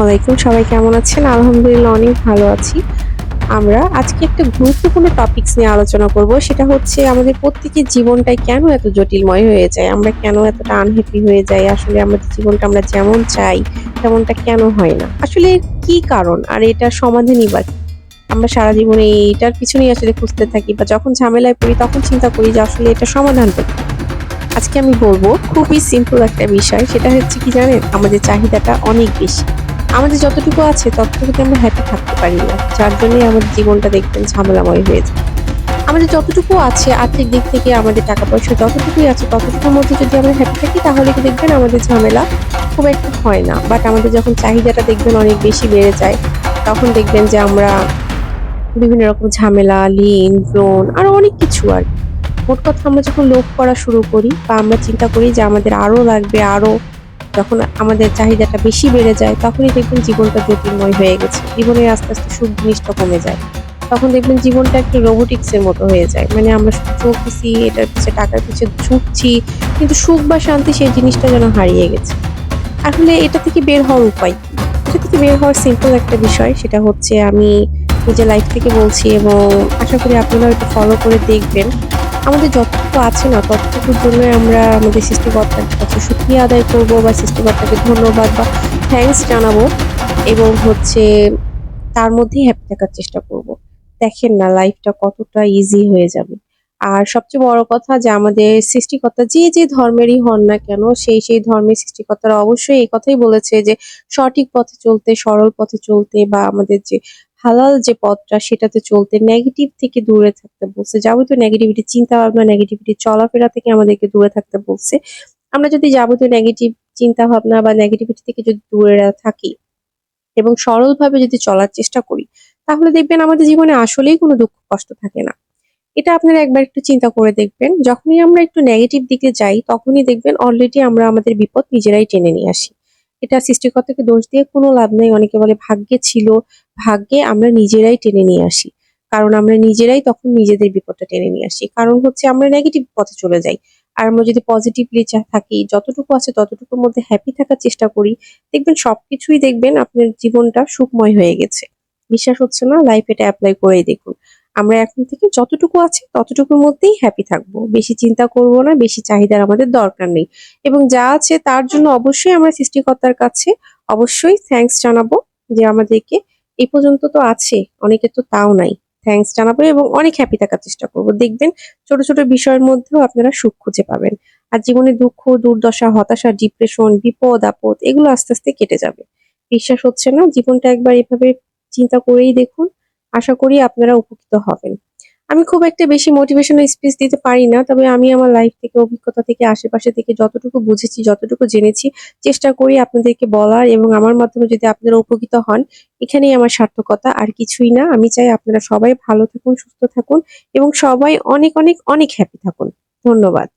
আলাইকুম। সবাই কেমন আছেন? আলহামদুলিল্লাহ অনেক ভালো আছি। আমরা আজকে একটা গুরুত্বপূর্ণ টপিকস নিয়ে আলোচনা করব। সেটা হচ্ছে আমাদের প্রত্যেকের জীবনটাই কেন এত জটিলময় হয়ে যায়? আমরা কেন এতটা আনহ্যাপি হয়ে যাই? আসলে আমাদের জীবনটা আমরা যেমন চাই, তেমনটা কেন হয় না? আসলে কি কারণ? আর এটার সমাধানই বা আমরা সারা জীবনে এটার পিছনেই আসলে খুঁজতে থাকি বা যখন ঝামেলায় পড়ি তখন চিন্তা করি যে আসলে এটা সমাধানটা? আজকে আমি বলব খুবই সিম্পল একটা বিষয়। সেটা হচ্ছে কি জানেন? আমাদের চাহিদাটা অনেক বেশি। আমাদের যতটুকু আছে, ততটুকুতে আমরা হ্যাপি থাকতে পারি না। যার জন্যই আমাদের জীবনটা দেখবেন ঝামেলাময় হয়ে যায়। আমাদের যতটুকু আছে, আর্থিক দিক থেকে আমাদের টাকা পয়সা যতটুকুই আছে, ততটুকুর মধ্যে যদি আমরা হ্যাপি থাকি, তাহলে কি দেখবেন আমাদের ঝামেলা খুব একটা হয় না। বাট আমাদের যখন চাহিদাটা দেখবেন অনেক বেশি বেড়ে যায়, তখন দেখবেন যে আমরা বিভিন্ন রকম ঝামেলা লিন ব্রণ আরও অনেক কিছু আর। মোট কথা আমরা যখন লোভ করা শুরু করি, বা আমরা চিন্তা করি যে আমাদের আরও লাগবে, আরও যখন আমাদের চাহিদাটা বেশি বেড়ে যায়, তখনই দেখবেন জীবনটা জটিলময় হয়ে গেছে। জীবনের আস্তে আস্তে সুখ জিনিসটা কমে যায়। তখন দেখবেন জীবনটা একটু রোবোটিক্স এর মতো হয়ে যায়। মানে আমরা চলতেছি এটার পিছিয়ে টাকার পিছিয়ে ছুটছি, কিন্তু সুখ বা শান্তি সেই জিনিসটা যেন হারিয়ে গেছে। আসলে এটা থেকে বের হওয়ার উপায় এটা থেকে বের হওয়ার সিম্পল একটা বিষয়, সেটা হচ্ছে আমি নিজের লাইফ থেকে বলছি এবং আশা করি আপনারা একটু ফলো করে দেখবেন। আমাদের যতটুকু আছে না, ততটুকুর জন্য আমরা আমাদের সৃষ্টিকর্তার কাছে সুক্রিয়া আদায় করব বা সৃষ্টিকর্তাকে ধন্যবাদ বা থ্যাংকস জানাব এবং হচ্ছে তার মধ্যেই হ্যাপি থাকার চেষ্টা করব। দেখেন না লাইফটা কতটা ইজি হয়ে যাবে। আর সবচেয়ে বড় কথা যে আমাদের সৃষ্টিকর্তা যে যে ধর্মেরই হন না কেন, সেই সেই ধর্মের সৃষ্টিকর্তারা অবশ্যই এই কথাই বলেছে যে সঠিক পথে চলতে, সরল পথে চলতে বা আমাদের যে হালাল যে পথটা, সেটাতে চলতে নেগেটিভ থেকে দূরে থাকতে বলছে। যাবতীয় নেগেটিভিটি চিন্তা ভাবনা নেগেটিভিটি চলাফেরা থেকে আমাদেরকে দূরে থাকতে বলছে। আমরা যদি যাবতীয় নেগেটিভ চিন্তা ভাবনা বা নেগেটিভিটি থেকে যদি দূরে থাকি এবং সরলভাবে যদি চলার চেষ্টা করি, তাহলে দেখবেন আমাদের জীবনে আসলেই কোনো দুঃখ কষ্ট থাকে না। এটা আপনারা একবার একটু চিন্তা করে দেখবেন। যখনই আমরা একটু নেগেটিভ দিকে যাই, তখনই দেখবেন অলরেডি আমরা আমাদের বিপদ নিজেরাই টেনে নিয়ে আসি। এটা সৃষ্টিকর্তাকে দোষ দিয়ে কোনো লাভ নেই। অনেকে বলে ভাগ্যে ছিল ভাগ্যে আমরা নিজেরাই টেনে নিয়ে আসি। কারণ আমরা নিজেরাই তখন নিজেদের বিপদটা টেনে নিয়ে আসি। কারণ হচ্ছে আমরা নেগেটিভ পথে চলে যাই। আর আমরা যদি পজিটিভলি থাকি, যতটুকু আছে ততটুকুর মধ্যে হ্যাপি থাকার চেষ্টা করি, দেখবেন সবকিছুই দেখবেন আপনার জীবনটা সুখময় হয়ে গেছে। বিশ্বাস হচ্ছে না? লাইফ এটা অ্যাপ্লাই করেই দেখুন। আমরা এখন থেকে যতটুকু আছে ততটুকুর মধ্যেই হ্যাপি থাকব। বেশি চিন্তা করব না, বেশি চাহিদার আমাদের দরকার নেই। এবং যা আছে তার জন্য অবশ্যই আমরা সৃষ্টিকর্তার কাছে অবশ্যই থ্যাঙ্কস জানাব যে আমাদেরকে এই পর্যন্ত তো আছে, অনেকে তো তাও নাই। থ্যাংকস জানাব এবং অনেক হ্যাপি থাকার চেষ্টা করব। দেখবেন ছোট ছোট বিষয়ের মধ্যেও আপনারা সুখ খুঁজে পাবেন। আর জীবনে দুঃখ, দুর্দশা, হতাশা ডিপ্রেশন বিপদ, আপদ, এগুলো আস্তে আস্তে কেটে যাবে। বিশ্বাস হচ্ছে না? জীবনটা একবার এভাবে চিন্তা করেই দেখুন। আশা করি আপনারা উপকৃত হবেন। আমি খুব একটা বেশি মোটিভেশনাল স্পিচ দিতে পারি না, তবে আমি আমার লাইফ থেকে, অভিজ্ঞতা থেকে, আশেপাশে থেকে যতটুকু বুঝেছি, যতটুকু জেনেছি, চেষ্টা করি আপনাদেরকে বলার এবং আমার মাধ্যমে যদি আপনারা উপকৃত হন, এখানেই আমার সার্থকতা, আর কিছুই না। আমি চাই আপনারা সবাই ভালো থাকুন, সুস্থ থাকুন এবং সবাই অনেক অনেক অনেক হ্যাপি থাকুন। ধন্যবাদ।